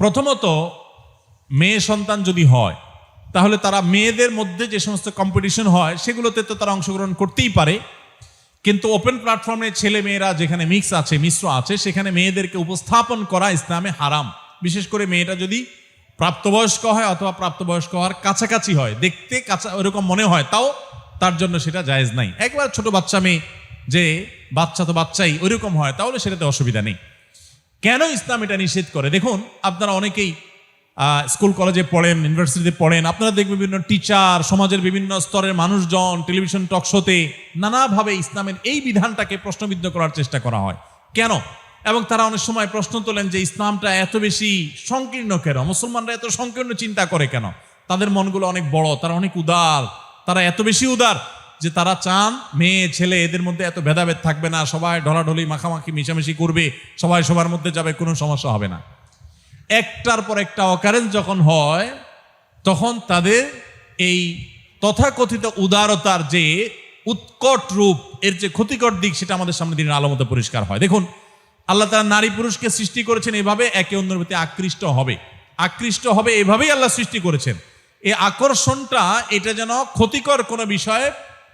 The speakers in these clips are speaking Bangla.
প্রথমত, মেয়ে সন্তান যদি হয়, তাহলে তারা মেয়েদের মধ্যে যে সমস্ত কম্পিটিশন হয়, সেগুলোতে তো তারা অংশগ্রহণ করতেই পারে। কিন্তু ওপেন প্ল্যাটফর্মে ছেলে মেয়েরা যেখানে মিক্স আছে, মিশ্র আছে, সেখানে মেয়েদেরকে উপস্থাপন করা ইসলামে হারাম। বিশেষ করে মেয়েটা যদি প্রাপ্তবয়স্ক হয় অথবা প্রাপ্তবয়স্ক হওয়ার কাছাকাছি হয়, দেখতে কাছা, ওরকম মনে হয়, তাও তার জন্য সেটা জায়েজ নাই। একবার ছোট বাচ্চা মেয়ে যে বাচ্চা তো বাচ্চাই ওইরকম হয়, তাহলে সেটাতে অসুবিধা নেই। কেন ইসলাম এটা নিষেধ করে? দেখুন, আপনারা অনেকেই স্কুল, কলেজে পড়েন, ইউনিভার্সিটিতে পড়েন, আপনারা দেখবেন বিভিন্ন টিচার, সমাজের বিভিন্ন স্তরের মানুষজন টেলিভিশন, টক শোতে নানাভাবে ইসলামের এই বিধানটাকে প্রশ্নবিদ্ধ করার চেষ্টা করা হয়। কেন? এবং তারা অনেক সময় প্রশ্ন তোলেন যে ইসলামটা এত বেশি সংকীর্ণ কেন? মুসলমানরা এত সংকীর্ণ চিন্তা করে কেন? তাদের মনগুলো অনেক বড়, তারা অনেক উদার, তারা এত বেশি উদার। যে তারা চান মেয়ে, ছেলে, এদের মধ্যে এত ভেদাভেদ থাকবে না, সবাই ঢলাঢলি, মাখামাখি, মিশামিশি করবে, সবাই সবার মধ্যে যাবে, কোনো সমস্যা হবে না। একটার পর একটা অকারেন্স যখন হয়, তখন তাদের এই তথাকথিত উদারতার যে উৎকট রূপ, এর যে ক্ষতিকর দিক, সেটা আমাদের সামনে দিনের আলোমতো পরিষ্কার হয়। দেখুন, আল্লাহ তারা নারী পুরুষকে সৃষ্টি করেছেন এভাবে, একে অন্যের প্রতি আকৃষ্ট হবে। আকৃষ্ট হবে এভাবেই আল্লাহ সৃষ্টি করেছেন। এই আকর্ষণটা, এটা যেন ক্ষতিকর কোনো বিষয়ে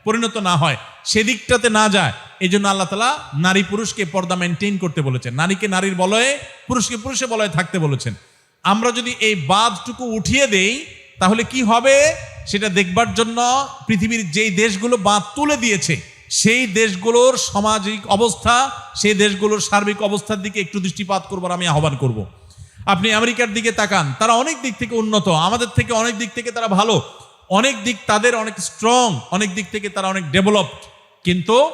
পরিণত না হয়, সেদিকটাতে না যায় এই জন্য আল্লাহ তালা নারী পুরুষকে পর্দা মেনটেন করতে বলেছেন। নারীকে নারীর বলয়ে, পুরুষকে পুরুষের বলয়ে থাকতে বলেছেন। আমরা যদি এই বাঁধটুকু উঠিয়ে দেই, তাহলে কি হবে? সেটা দেখবার জন্য পৃথিবীর যেই দেশগুলো বাঁধ তুলে দিয়েছে, সেই দেশগুলোর সামাজিক অবস্থা, সেই দেশগুলোর সার্বিক অবস্থার দিকে একটু দৃষ্টিপাত করবার আমি আহ্বান করব। আপনি আমেরিকার দিকে তাকান, তারা অনেক দিক থেকে উন্নত, আমাদের থেকে অনেক দিক থেকে তারা ভালো। অনেক দিক তাদের অনেক স্ট্রং অনেক দিক থেকে তারা অনেক ডেভেলপড কিন্তু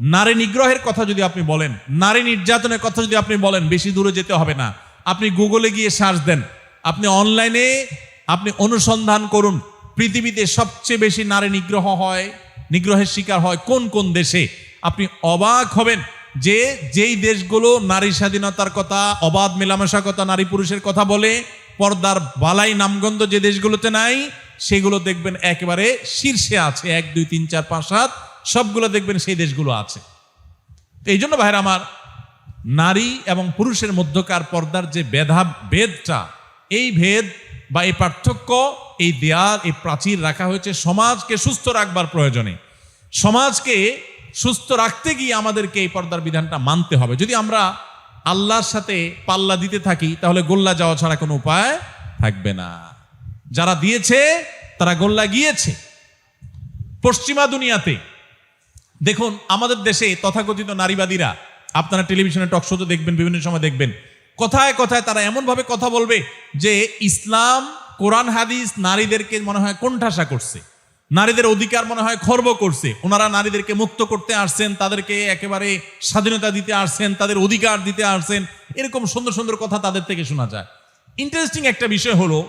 নারী নিগ্রহের কথা যদি আপনি বলেন, নারী নির্যাতনের কথা যদি আপনি বলেন, বেশি দূরে যেতে হবে না। আপনি গুগলে গিয়ে সার্চ দেন। আপনি অনলাইনে আপনি অনুসন্ধান করুন, পৃথিবীতে সবচেয়ে বেশি নারী নিগ্রহ হয়, নিগ্রহের শিকার হয় কোন কোন দেশে? আপনি অবাক হবেন যে যেই দেশগুলো নারী স্বাধীনতার কথা, অবাধ মেলামেশার কথা, নারী পুরুষের কথা বলে, পর্দার বালাই নামগন্ধ যে দেশগুলোতে নাই সেগুলো দেখবেন একেবারে শীর্ষে আছে। এক, দুই, তিন, চার, পাঁচ, সাত, সবগুলো দেখবেন সেই দেশগুলো আছে। তো এই জন্য ভাইরা আমার, নারী এবং পুরুষের মধ্যকার পর্দার যে বেধা, ভেদটা, এই ভেদ বা এই পার্থক্য, এই দেয়াল, এই প্রাচীর রাখা হয়েছে সমাজকে সুস্থ রাখবার প্রয়োজনে। সমাজকে সুস্থ রাখতে গিয়ে আমাদেরকে এই পর্দার বিধানটা মানতে হবে। যদি আমরা আল্লাহর সাথে পাল্লা দিতে থাকি, তাহলে গোল্লা যাওয়া ছাড়া কোনো উপায় থাকবে না। যারা দিয়েছে, তারা গোল্লা গিয়েছে। পশ্চিমা দুনিয়াতে, দেখুন, আমাদের দেশে তথাকথিত নারীবাদীরা, আপনারা টেলিভিশনে টক শোতে দেখবেন, বিভিন্ন সময় দেখবেন, কথায় কথায় তারা এমনভাবে কথা বলবে যে ইসলাম, কোরআন, হাদিস নারীদেরকে মনে হয় কোণঠাসা করছে। নারীদের অধিকার মনে হয় খর্ব করছে। ওনারা নারীদেরকে মুক্ত করতে আসছেন, তাদেরকে একেবারে স্বাধীনতা দিতে আসছেন, তাদের অধিকার দিতে আসছেন, এরকম সুন্দর সুন্দর কথা তাদের থেকে শোনা যায়। ইন্টারেস্টিং একটা বিষয় হলো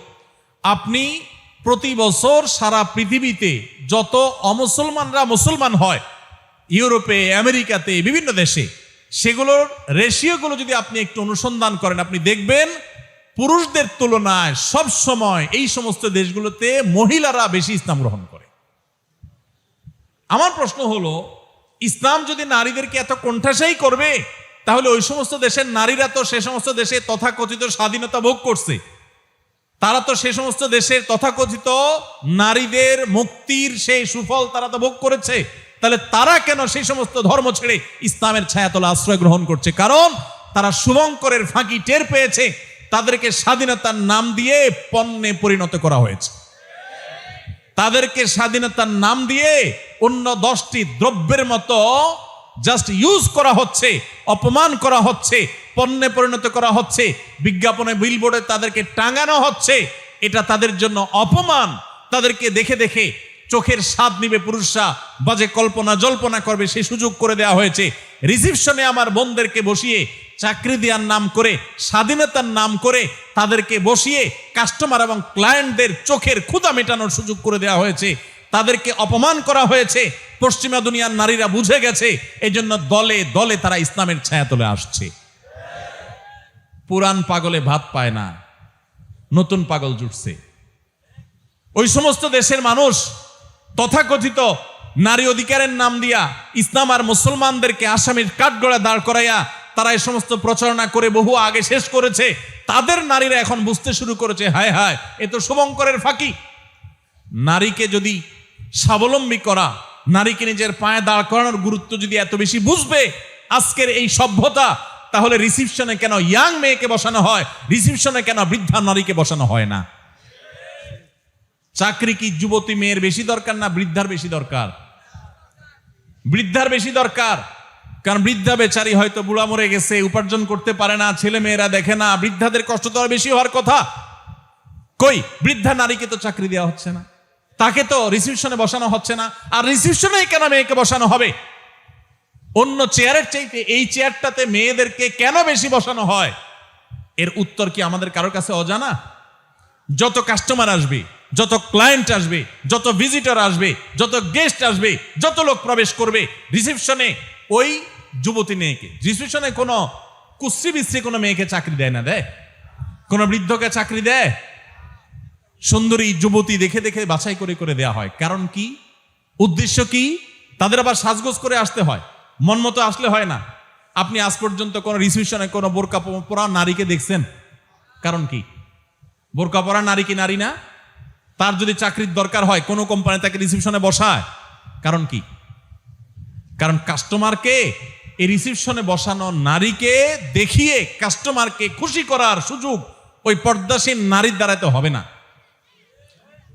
আপনি প্রতি বছর সারা পৃথিবীতে যত অমুসলমানরা মুসলমান হয়, ইউরোপে, আমেরিকাতে, বিভিন্ন দেশে, সেগুলোর রেশিওগুলো যদি আপনি একটু অনুসন্ধান করেন, আপনি দেখবেন পুরুষদের তুলনায় সব সময় এই সমস্ত দেশগুলোতে মহিলারা বেশি ইসলাম গ্রহণ করে। আমার প্রশ্ন হলো, ইসলাম যদি নারীদেরকে এত কণ্ঠাসাই করবে, তাহলে ওই সমস্ত দেশের নারীরা তো সে সমস্ত দেশে তথাকথিত স্বাধীনতা ভোগ করছে। তারা তো সে সমস্ত দেশের তথাকথিত নারীদের মুক্তির সেই সুফল তারা তো ভোগ করেছে। তাহলে তারা কেন সেই সমস্ত ধর্ম ছেড়ে ইসলামের ছায়াতলা আশ্রয় গ্রহণ করছে? কারণ তারা শুভঙ্করের ফাঁকি টের পেয়েছে। তাদেরকে স্বাধীনতার নাম দিয়ে পণ্যে পরিণত করা হয়েছে। তাদেরকে স্বাধীনতার নাম দিয়ে অন্য দশটি দ্রব্যের মতো জাস্ট ইউজ করা হচ্ছে, অপমান করা হচ্ছে পণ্যে পরিণত করা হচ্ছে, বিজ্ঞাপনে বিলবোর্ডে তাদেরকে টাঙানো হচ্ছে, এটা তাদের জন্য অপমান। তাদেরকে দেখে দেখে চোখের স্বাদ নিবে পুরুষরা, বাজে কল্পনা, জল্পনা করবে সেই সুযোগ করে দেওয়া হয়েছে। রিসিপশনে আমার বোনদেরকে বসিয়ে, চাকরি দেওয়ার নাম করে, স্বাধীনতার নাম করে তাদেরকে বসিয়ে কাস্টমার এবং ক্লায়েন্টদের চোখের ক্ষুদা মেটানোর সুযোগ করে দেওয়া হয়েছে। তাদেরকে অপমান করা হয়েছে। পশ্চিমা দুনিয়ার নারীরা বুঝে গেছে এই জন্য দলে দলে তারা ইসলামের ছায়াতলে আসছে। পুরান পাগলে ভাত পায় না, নতুন পাগল জুটছে। ওই সমস্ত দেশের মানুষ তথাকথিত নারী অধিকারের নাম দিয়া ইসলাম আর মুসলমানদেরকে আসামির কাঠগড়া দাঁড় করাইয়া তারা এই সমস্ত প্রচারণা করে বহু আগে শেষ করেছে, তাদের নারীরা এখন বুঝতে শুরু করেছে, হায় হায়, এ তো শুভঙ্করের ফাঁকি। নারীকে যদি স্বাবলম্বী করা, নারীকে নিজের পায়ে দাঁড় করানোর গুরুত্ব যদি এত বেশি বুঝবে, আজকের এই সভ্যতা তাহলে রিসিপশনে কেন ইয়াং মেয়েকে বসানো হয়? রিসিপশনে কেন বৃদ্ধা নারীকে বসানো হয় না? চাকরি কি যুবতী মেয়ের বেশি দরকার না বৃদ্ধার বেশি দরকার? বৃদ্ধার বেশি দরকার। কারণ বৃদ্ধা বেচারি হয়তো বুড়া মরে গেছে, উপার্জন করতে পারে না, ছেলে মেয়েরা দেখে না, বৃদ্ধাদের কষ্ট তো বেশি হওয়ার কথা। কই? বৃদ্ধা নারীকে তো চাকরি দেওয়া হচ্ছে না। তাকে তো রিসিপশনে বসানো হচ্ছে না। আর রিসিপশনে কেন মেয়েকে বসানো হবে? অন্য চেয়ারের চাইতে এই চেয়ারটাতে মেয়েদেরকে কেন বেশি বসানো হয়? এর উত্তর কি আমাদের কারোর কাছে অজানা? যত কাস্টমার আসবে, যত ক্লায়েন্ট আসবে, যত ভিজিটর আসবে, যত গেস্ট আসবে, যত লোক প্রবেশ করবে রিসেপশনে ওই যুবতী মেয়েকে রিসেপশনে কোনো কুশ্রী বিশ্রী কোনো মেয়েকে চাকরি দেয় না, দেয়? কোনো বৃদ্ধকে চাকরি দেয়? সুন্দরী যুবতী দেখে দেখে বাছাই করে করে দেয়া হয়। কারণ কি? উদ্দেশ্য কি? তাদের আবার সাজগোজ করে আসতে হয়। মন মতো আসলে হয় না। আপনি আজ পর্যন্ত কোনো রিসিপশনে কোনো বোরকা পরা নারীকে দেখছেন? কারণ কি? বোরকা পরা নারী কি নারী না? তার যদি চাকরির দরকার হয়, কোনো কোম্পানি তাকে রিসিপশনে বসায়। কারণ কি? কারণ কাস্টমারকে এই রিসিপশনে বসানো নারীকে দেখিয়ে কাস্টমারকে খুশি করার সুযোগ ওই পর্দাসীন নারীর দ্বারাই তো হবে না।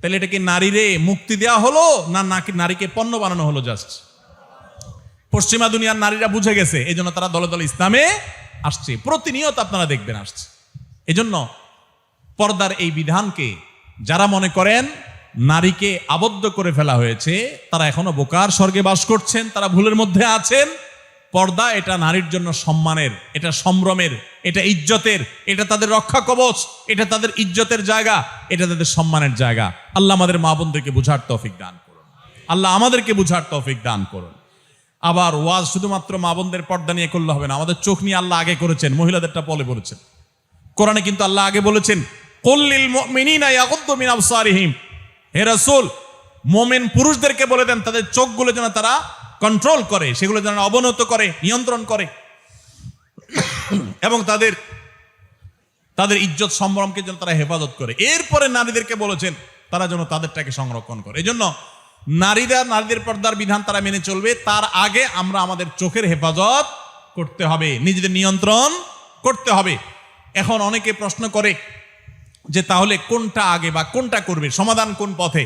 তাহলে এটা কি নারীরে মুক্তি দেওয়া হলো, না নাকি নারীকে পণ্য বানানো হলো জাস্ট পশ্চিমা দুনিয়ার নারীরা বুঝে গেছে এই জন্য তারা দলে দলে ইসলামে আসছে। প্রতিনিয়ত আপনারা দেখবেন আসছে। এজন্য পর্দার এই বিধানকে যারা মনে করেন নারীকে আবদ্ধ করে ফেলা হয়েছে, তারা এখনও বোকার স্বর্গে বাস করছেন, তারা ভুলের মধ্যে আছেন। পর্দা এটা নারীর জন্য সম্মানের, এটা সম্ভ্রমের, এটা ইজ্জতের, এটা তাদের রক্ষা কবচ, এটা তাদের ইজ্জতের জায়গা, এটা তাদের সম্মানের জায়গা। আল্লাহ আমাদের মা বোনদেরকে বুঝার তৌফিক দান করুন। আল্লাহ আমাদেরকে বুঝার তৌফিক দান করুন। আবার ওয়াজ শুধুমাত্র মা বোনদের পর্দা নিয়ে করলে হবে না। আমাদের চোখ নিয়ে আল্লাহ আগে করেছেন, মহিলাদেরটা বলে বলেছেন। কোরআনে কিন্তু আল্লাহ আগে বলেছেন কল্লিল পুরুষদেরকে বলে দেন, তাদের চোখগুলো যেন তারা কন্ট্রোল করে, সেগুলো যেন অবনত করে, নিয়ন্ত্রণ করে। এবং তাদের তাদের ইজ্জত সম্ভ্রমকে যেন তারা হেফাজত করে। এরপরে নারীদেরকে বলেছেন, তারা যেন তাদেরটাকে সংরক্ষণ করে। এই জন্য নারীরা নারীদের পর্দার বিধান তারা মেনে চলবে, তার আগে আমরা আমাদের চোখের হেফাজত করতে হবে, নিজেদের নিয়ন্ত্রণ করতে হবে। এখন অনেকে প্রশ্ন করে যে তাহলে কোনটা আগে বা কোনটা করবে, সমাধান কোন পথে?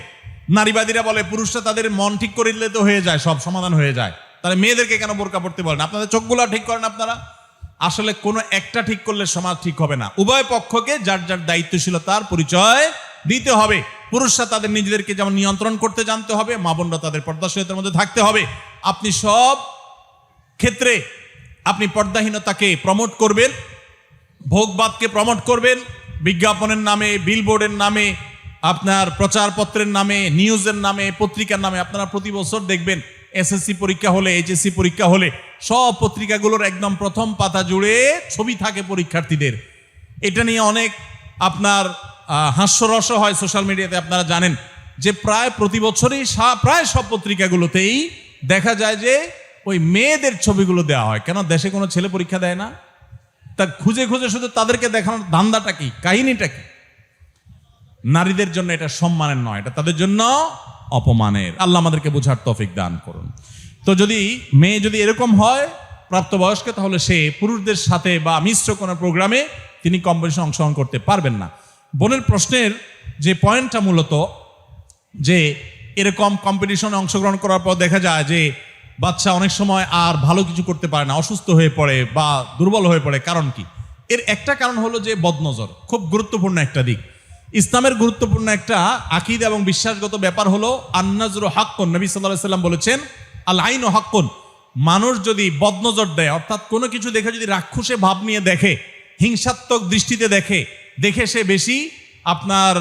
নারীবাদীরা বলে, পুরুষরা তাদের মন ঠিক করে দিলে তো হয়ে যায়, সব সমাধান হয়ে যায়। তাহলে মেয়েদেরকে কেন বোরকা পড়তে বলেন আপনাদের চোখগুলো ঠিক করেন আপনারা? আসলে কোনো একটা ঠিক করলে সমাজ ঠিক হবে না। উভয় পক্ষকে যার যার দায়িত্বশীলতার পরিচয় দিতে হবে। পুরুষরা তাদের নিজেদেরকে যেমন নিয়ন্ত্রণ করতে জানতে হবে, মা বোনরা তাদের পর্দাশীলতার মধ্যে থাকতে হবে। আপনি সব ক্ষেত্রে আপনি পর্দাহীনতাকে প্রমোট করবেন, ভোগবাদকে প্রমোট করবেন, বিজ্ঞাপনের নামে বিলবোর্ডের নামে, আপনার প্রচারপত্রের নামে নিউজের নামে, পত্রিকার নামে আপনারা প্রতি বছর দেখবেন এসএসসি পরীক্ষা হলে এইচএসসি পরীক্ষা হলে, সব পত্রিকাগুলোর একদম প্রথম পাতা জুড়ে ছবি থাকে পরীক্ষার্থীদের। এটা নিয়ে অনেক আপনার হাস্যরস হয় সোশ্যাল মিডিয়াতে আপনারা জানেন যে প্রায় প্রতি বছরই প্রায় সব পত্রিকাগুলোতেই দেখা যায় যে ওই মেয়েদের ছবিগুলো দেওয়া হয়। কেন? দেশে কোনো ছেলে পরীক্ষা দেয় না? তা খুঁজে খুঁজে শুধু তাদেরকে দেখানোর ধান্দাটা কি? কাহিনীটা কি? নারীদের জন্য এটা সম্মানের নয়, এটা তাদের জন্য অপমানের। আল্লাহ আমাদেরকে বোঝার তফিক দান করুন। তো যদি মেয়ে যদি এরকম হয়, প্রাপ্তবয়স্ক, তাহলে সে পুরুষদের সাথে বা মিশ্র কোনো প্রোগ্রামে তিনি কম্পিটিশন অংশগ্রহণ করতে পারবেন না। বোনের প্রশ্নের যে পয়েন্টটা মূলত, যে এরকম কম্পিটিশনে অংশগ্রহণ করার পর দেখা যায় যে বাচ্চা অনেক সময় আর ভালো কিছু করতে পারে না, অসুস্থ হয়ে পড়ে বা দুর্বল হয়ে পড়ে, কারণ কি? এর একটা কারণ হলো যে বদনজর, খুব গুরুত্বপূর্ণ একটা দিক। ইসলামের গুরুত্বপূর্ণ একটা আকিদ এবং বিশ্বাসগত ব্যাপার হলো, আন্নাজর হাক্কন, নবী সাল্লাহ সাল্লাম বলেছেন, আল আইন ও হাক্কন, মানুষ যদি বদনজর দেয়, অর্থাৎ কোনো কিছু দেখে যদি রাক্ষসে ভাব নিয়ে দেখে, হিংসাত্মক দৃষ্টিতে দেখে দেখে সে বেশি আপনার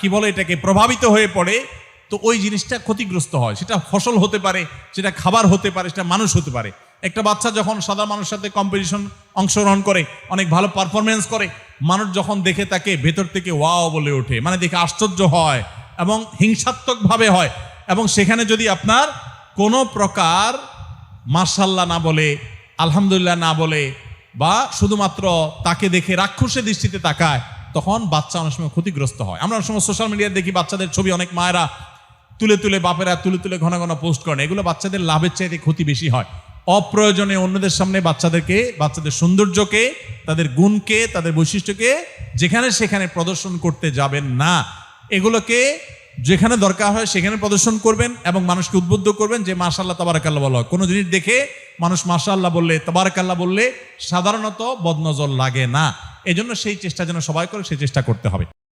কি বলে এটাকে, প্রভাবিত হয়ে পড়ে, তো ওই জিনিসটা ক্ষতিগ্রস্ত হয়। সেটা ফসল হতে পারে, সেটা খাবার হতে পারে, সেটা মানুষ হতে পারে। একটা বাচ্চা যখন সাধারণ মানুষের সাথে কম্পিটিশন অংশগ্রহণ করে, অনেক ভালো পারফরমেন্স করে, মানুষ যখন দেখে তাকে ভেতর থেকে ওয়াও বলে ওঠে মানে দেখে আশ্চর্য হয় এবং হিংসাত্মকভাবে হয় এবং সেখানে যদি আপনার কোনো প্রকার মার্শাল্লাহ না বলে, আলহামদুলিল্লাহ না বলে বা শুধুমাত্র তাকে দেখে রাক্ষসের দৃষ্টিতে তাকায় তখন বাচ্চা অনেক সময় ক্ষতিগ্রস্ত হয়। আমরা অনেক সময় সোশ্যাল মিডিয়ায় দেখি, বাচ্চাদের ছবি অনেক মায়েরা তুলে তুলে, বাপেরা তুলে তুলে ঘন ঘন পোস্ট করেন। এগুলো বাচ্চাদের লাভের চাইতে ক্ষতি বেশি হয়। অপ্রয়োজনে অন্যদের সামনে বাচ্চাদেরকে, বাচ্চাদের সৌন্দর্যকে, তাদের গুণকে, তাদের বৈশিষ্ট্যকে যেখানে সেখানে প্রদর্শন করতে যাবেন না। এগুলোকে যেখানে দরকার হয় সেখানে প্রদর্শন করবেন এবং মানুষকে উদ্বুদ্ধ করবেন যে মাশাল্লাহ তাবারাকাল্লাহ বলা। হয় কোনো জিনিস দেখে মানুষ মাশাল্লাহ বললে, তাবারাকাল্লাহ বললে সাধারণত বদনজর লাগে না। এজন্য সেই চেষ্টা যেন সবাই করে, সেই চেষ্টা করতে হবে।